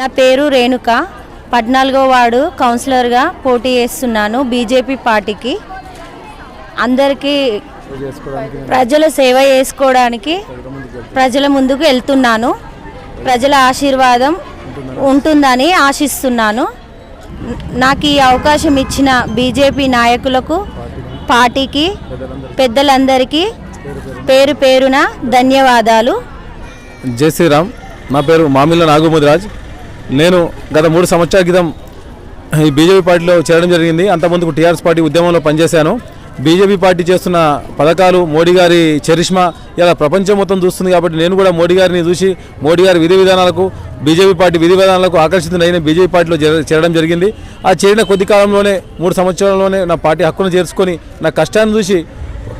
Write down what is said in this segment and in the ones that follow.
నా పేరు రేణుక. పద్నాలుగో వార్డు కౌన్సిలర్గా పోటీ చేస్తున్నాను బీజేపీ పార్టీకి. అందరికీ ప్రజల సేవ చేసుకోవడానికి ప్రజల ముందుకు వెళ్తున్నాను. ప్రజల ఆశీర్వాదం ఉంటుందని ఆశిస్తున్నాను. నాకు ఈ అవకాశం ఇచ్చిన బీజేపీ నాయకులకు పార్టీకి పెద్దలందరికీ పేరు పేరున ధన్యవాదాలు. జై శ్రీరామ్. నా పేరు మామిళ్ళ నాగమోదిరాజ్ నేను గత మూడు సంవత్సరాల క్రితం ఈ బీజేపీ పార్టీలో చేరడం జరిగింది. అంతకుముందుకు టీఆర్ఎస్ పార్టీ ఉద్యమంలో పనిచేశాను. బీజేపీ పార్టీ చేస్తున్న పథకాలు మోడీ గారి చరిష్మా ఇలా ప్రపంచం మొత్తం చూస్తుంది కాబట్టి నేను కూడా మోడీ గారిని చూసి మోడీ గారి విధి విధానాలకు బీజేపీ పార్టీ విధి విధానాలకు ఆకర్షితులైన బీజేపీ పార్టీలో చేరడం జరిగింది. ఆ చేరిన కొద్ది కాలంలోనే మూడు సంవత్సరాల్లోనే నా పార్టీ హక్కును చేర్చుకొని నా కష్టాన్ని చూసి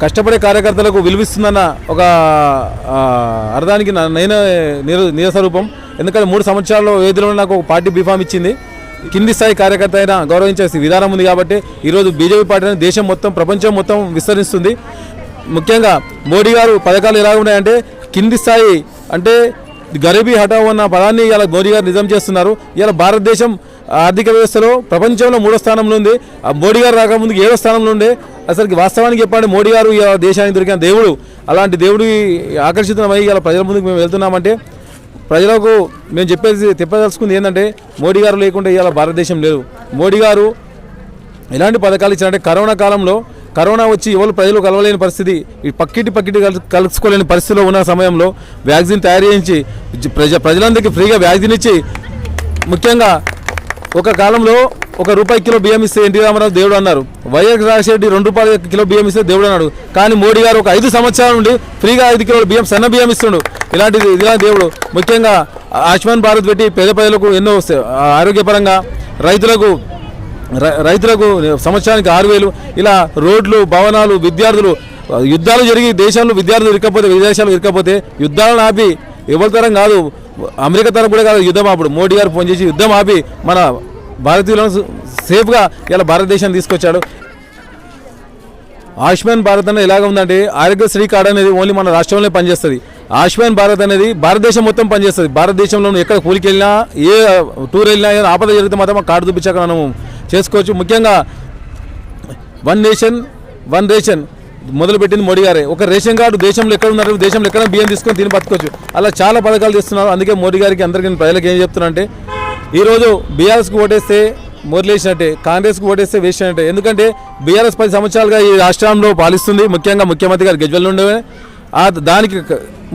కష్టపడే కార్యకర్తలకు విలువిస్తుందన్న ఒక అర్థానికి నేను నిరసరూపం ఎందుకంటే మూడు సంవత్సరాల్లో వేదిలో నాకు ఒక పార్టీ బీఫామ్ ఇచ్చింది. కింది స్థాయి కార్యకర్త అయినా గౌరవించే విధానం ఉంది కాబట్టి ఈరోజు బీజేపీ పార్టీ దేశం మొత్తం ప్రపంచం మొత్తం విస్తరిస్తుంది. ముఖ్యంగా మోడీ గారు పథకాలు ఎలా ఉన్నాయంటే కింది స్థాయి అంటే గరీబీ హఠావ్ అన్న పదాన్ని ఇలా మోడీ గారు నిజం చేస్తున్నారు. ఇలా భారతదేశం ఆర్థిక వ్యవస్థలో ప్రపంచంలో మూడో స్థానంలో ఉంది. ఆ మోడీ గారు రాకముందు ఏడో స్థానంలో ఉండే. అసలుకి వాస్తవానికి చెప్పండి మోడీ గారు ఇలా దేశానికి దొరికిన దేవుడు. అలాంటి దేవుడి ఆకర్షితమై ఇలా ప్రజల ముందుకు మేము వెళ్తున్నామంటే ప్రజలకు మేము చెప్పేది తెప్పదలుచుకుంది ఏంటంటే మోడీ గారు లేకుండా ఇవాళ భారతదేశం లేదు. మోడీ గారు ఎలాంటి పథకాలు ఇచ్చారంటే కరోనా కాలంలో కరోనా వచ్చి ఎవరు ప్రజలు కలవలేని పరిస్థితి ఈ పక్కిటి పక్కిటి కలుసుకోలేని పరిస్థితిలో ఉన్న సమయంలో వ్యాక్సిన్ తయారు చేయించి ప్రజ ప్రజలందరికీ ఫ్రీగా వ్యాక్సిన్ ఇచ్చి ముఖ్యంగా ఒక కాలంలో ఒక రూపాయి కిలో బియ్యం ఇస్తే ఎన్టీ రామారావు దేవుడు అన్నారు. వైఎస్ రాజశేఖర రెండు రూపాయల కిలో బియ్యం ఇస్తే దేవుడు అన్నాడు. కానీ మోడీ గారు ఒక ఐదు సంవత్సరాల నుండి ఫ్రీగా ఐదు కిలోల బియ్యం సన్న బియ్యం ఇస్తుండు. ఇలాంటిది ఇలాంటి దేవుడు. ముఖ్యంగా ఆయుష్మాన్ భారత్ పెట్టి పేద ప్రజలకు ఎన్నో ఆరోగ్యపరంగా రైతులకు రై- రైతులకు సంవత్సరానికి ఆరు వేలు ఇలా రోడ్లు భవనాలు విద్యార్థులు యుద్ధాలు జరిగి దేశాల్లో విద్యార్థులు ఇరకపోతే విదేశాలు ఇరకపోతే యుద్ధాలను ఆపి ఎవరి తరం కాదు అమెరికా తరం కూడా కాదు యుద్ధం ఆపుడు. మోడీ గారు ఫోన్ చేసి యుద్ధం ఆపి మన భారతీయులను సేఫ్గా ఇలా భారతదేశాన్ని తీసుకొచ్చాడు. ఆయుష్మాన్ భారత్ అనేది ఎలాగ ఉందంటే ఆరోగ్యశ్రీ కార్డ్ అనేది ఓన్లీ మన రాష్ట్రంలోనే పనిచేస్తుంది. ఆయుష్మాన్ భారత్ అనేది భారతదేశం మొత్తం పనిచేస్తుంది. భారతదేశంలో ఎక్కడ కూలికి వెళ్ళినా ఏ టూర్ వెళ్ళినా ఏ ఆపద జరిగితే మాత్రం కార్డు చూపించాక మనం చేసుకోవచ్చు. ముఖ్యంగా వన్ నేషన్ వన్ రేషన్ మొదలుపెట్టింది మోడీ గారే. ఒక రేషన్ కార్డు దేశంలో ఎక్కడ ఉన్నారు దేశంలో ఎక్కడ బియ్యం తీసుకొని తిని బతుకోవచ్చు అలా చాలా పథకాలు చేస్తున్నారు. అందుకే మోడీ గారికి అందరికీ ప్రజలకు ఏం చెప్తున్నా అంటే ఈరోజు బీఆర్ఎస్కి ఓటేస్తే మోర్లేసినట్టే కాంగ్రెస్కి ఓటేస్తే వేస్ట్ ఎందుకంటే బీఆర్ఎస్ పది సంవత్సరాలుగా ఈ రాష్ట్రంలో పాలిస్తుంది. ముఖ్యంగా ముఖ్యమంత్రి గారు గజ్వల్ నుండే దానికి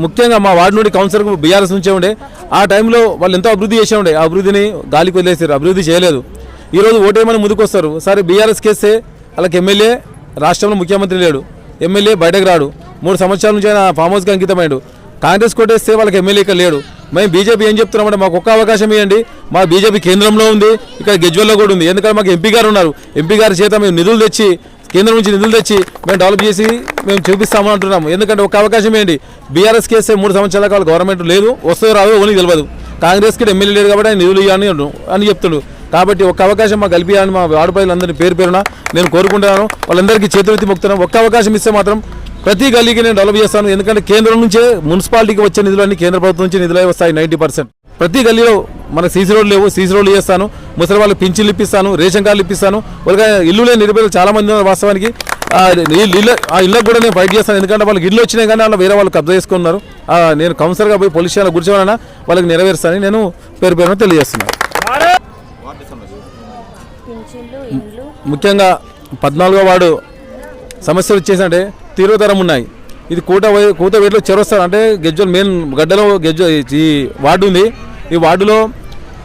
ముఖ్యంగా మా వార్డు నుండి కౌన్సిలర్ బీఆర్ఎస్ నుంచే ఉండే. ఆ టైంలో వాళ్ళు ఎంతో అభివృద్ధి చేసే ఉండే. ఆ అభివృద్ధిని గాలికి వదిలేసారు. అభివృద్ధి చేయలేదు. ఈరోజు ఓటేమని ముందుకు వస్తారు సరే బీఆర్ఎస్ కేస్తే వాళ్ళకి ఎమ్మెల్యే రాష్ట్రంలో ముఖ్యమంత్రి లేడు. ఎమ్మెల్యే బయటకు రాడు. మూడు సంవత్సరాల నుంచి ఆయన ఫామ్ హౌస్కి అంకితమైండు కాంగ్రెస్ కోటేస్తే వాళ్ళకి ఎమ్మెల్యే లేడు. మేము బీజేపీ ఏం చెప్తున్నామంటే మాకు ఒక్క అవకాశం ఇవ్వండి. మా బీజేపీ కేంద్రంలో ఉంది ఇక్కడ గెజ్వల్లో కూడా ఉంది. ఎందుకంటే మాకు ఎంపీ గారు ఉన్నారు. ఎంపీ గారి చేత మేము నిధులు తెచ్చి కేంద్రం నుంచి నిధులు తెచ్చి మేము డెవలప్ చేసి మేము చూపిస్తామని అంటున్నాము. ఎందుకంటే ఒక అవకాశం ఏంటి బీఆర్ఎస్ కేసే మూడు సంవత్సరాల కాలం గవర్నమెంట్ లేదు వస్తే రాదు ఓనికి తెలియదు కాంగ్రెస్కి ఎమ్మెల్యే లేదు కాబట్టి ఆయన నిధులు ఇవ్వని అని చెప్తుడు. కాబట్టి ఒక్క అవకాశం మాకు కల్పించాలని మా వార్డు ప్రజలందరినీ పేరు పేరున నేను కోరుకుంటున్నాను. వాళ్ళందరికీ చేతులెత్తి మొక్కుతున్నాను. ఒక్క అవకాశం ఇస్తే మాత్రం ప్రతి గల్లీకి నేను డెవలప్ చేస్తాను. ఎందుకంటే కేంద్రం నుంచే మున్సిపాలిటీకి వచ్చే నిధులన్నీ కేంద్ర ప్రభుత్వం నుంచి నిధులే వస్తాయి నైంటీ పర్సెంట్. ప్రతి గల్లీలో మన సీసీ రోడ్లు లేవు సీసీ రోడ్లు చేస్తాను. ముసలి వాళ్ళకి పింఛన్లు ఇప్పిస్తాను రేషన్ కార్డులు ఇప్పిస్తాను. వాళ్ళకి ఇల్లు లేని నిరుపేదలు చాలా మంది ఉన్నారు వాస్తవానికి. ఆ ఇల్లు ఆ ఇళ్ళకి కూడా నేను ఫైట్ చేస్తాను. ఎందుకంటే వాళ్ళకి ఇల్లు వచ్చినాయి కానీ అలా వేరే వాళ్ళు కబ్జా చేసుకున్నారు. నేను కౌన్సిలర్గా పోయి పోలీస్ స్టేషన్లో కూర్చోవాలన్నా వాళ్ళకి నెరవేరుస్తానని నేను పేరు పేరున తెలియజేస్తున్నాను ముఖ్యంగా పద్నాలుగో వార్డు సమస్యలు వచ్చేసంటే తీవ్రతరం ఉన్నాయి. ఇది కూట కూతవేటలో చేరొస్తారు. అంటే గెజ్జల్ మెయిన్ గడ్డలో గెజ్జ ఈ వార్డు ఉంది. ఈ వార్డులో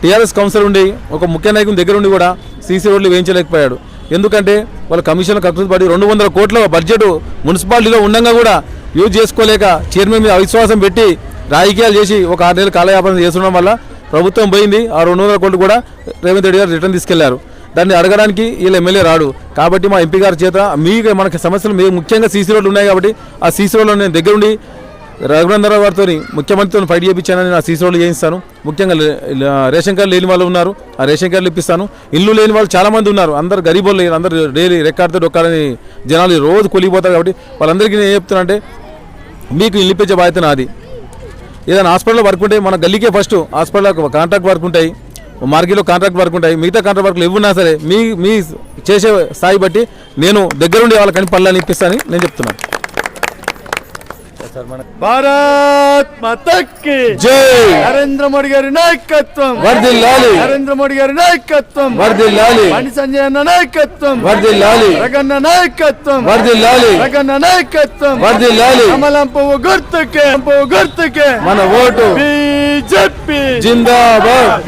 టీఆర్ఎస్ కౌన్సిలర్ ఉండి ఒక ముఖ్య నాయకుని దగ్గర ఉండి కూడా సీసీ రోడ్లు వేయించలేకపోయాడు. ఎందుకంటే వాళ్ళ కమిషన్ కక్కుతు పడి రెండు వందల కోట్ల బడ్జెట్ మున్సిపాలిటీలో ఉండగా కూడా యూజ్ చేసుకోలేక చైర్మన్ మీద అవిశ్వాసం పెట్టి రాజకీయాలు చేసి ఒక ఆరు నెలలు కాలయాపన చేస్తుండడం వల్ల ప్రభుత్వం పోయింది. ఆ రెండు వందల కోట్లు కూడా రేవంత్ రెడ్డి గారు రిటర్న్ తీసుకెళ్ళారు. దాన్ని అడగడానికి వీళ్ళ ఎమ్మెల్యే రాడు. కాబట్టి మా ఎంపీ గారి చేత మీకు మనకి సమస్యలు మీ ముఖ్యంగా సీసీ రోడ్లు ఉన్నాయి కాబట్టి ఆ సీసీ రోడ్లో నేను దగ్గరుండి రఘునందరావు గారితో ముఖ్యమంత్రితో ఫైట్ చేయించానని నా సీసీ రోడ్లు చేయిస్తాను. ముఖ్యంగా లే- రేషన్ కార్డు లేని వాళ్ళు ఉన్నారు. ఆ రేషన్ కార్డులు ఇప్పిస్తాను. ఇల్లు లేని వాళ్ళు చాలామంది ఉన్నారు. అందరు గరీబోళ్ళు లేరు అందరు డైలీ రెక్కార్తో డొక్కాలని జనాలు రోజు కొలిగిపోతారు కాబట్టి వాళ్ళందరికీ నేను ఏం చెప్తున్నా అంటే మీకు ఇల్లు ఇప్పించే బాధ్యత నాది. ఏదైనా హాస్పిటల్లో వర్క్ ఉంటే మన గల్లీకే ఫస్ట్ హాస్పిటల్లో కాంట్రాక్ట్ వర్క్ ఉంటాయి. మార్గిలో కాంట్రాక్ట్ వర్క్ ఉంటాయి. మిగతా కాంట్రాక్ట్ వర్క్లు ఇవ్వన్నా సరే మీ మీ చేసే స్థాయి బట్టి నేను దగ్గరుండి వాళ్ళకని పనులని ఇప్పిస్తానని నేను చెప్తున్నాను. భారత్ మతక్కి జై! నరేంద్ర మోడీ గారి నాయకత్వం. వర్ధిల్లాలి నరేంద్ర మోడీ గారి నాయకత్వం. వర్ధిల్లాలి బండి సంజయ్ అన్న నాయకత్వం. వర్ధిల్లాలి రగన్న నాయకత్వం. వర్ధిల్లాలి రగన్న నాయకత్వం. వర్ధిల్లాలి కమలం పువ్వు గుర్తుకే పువ్వు గుర్తుకే. మన ఓటు! బీజేపీ. జిందాబాద్!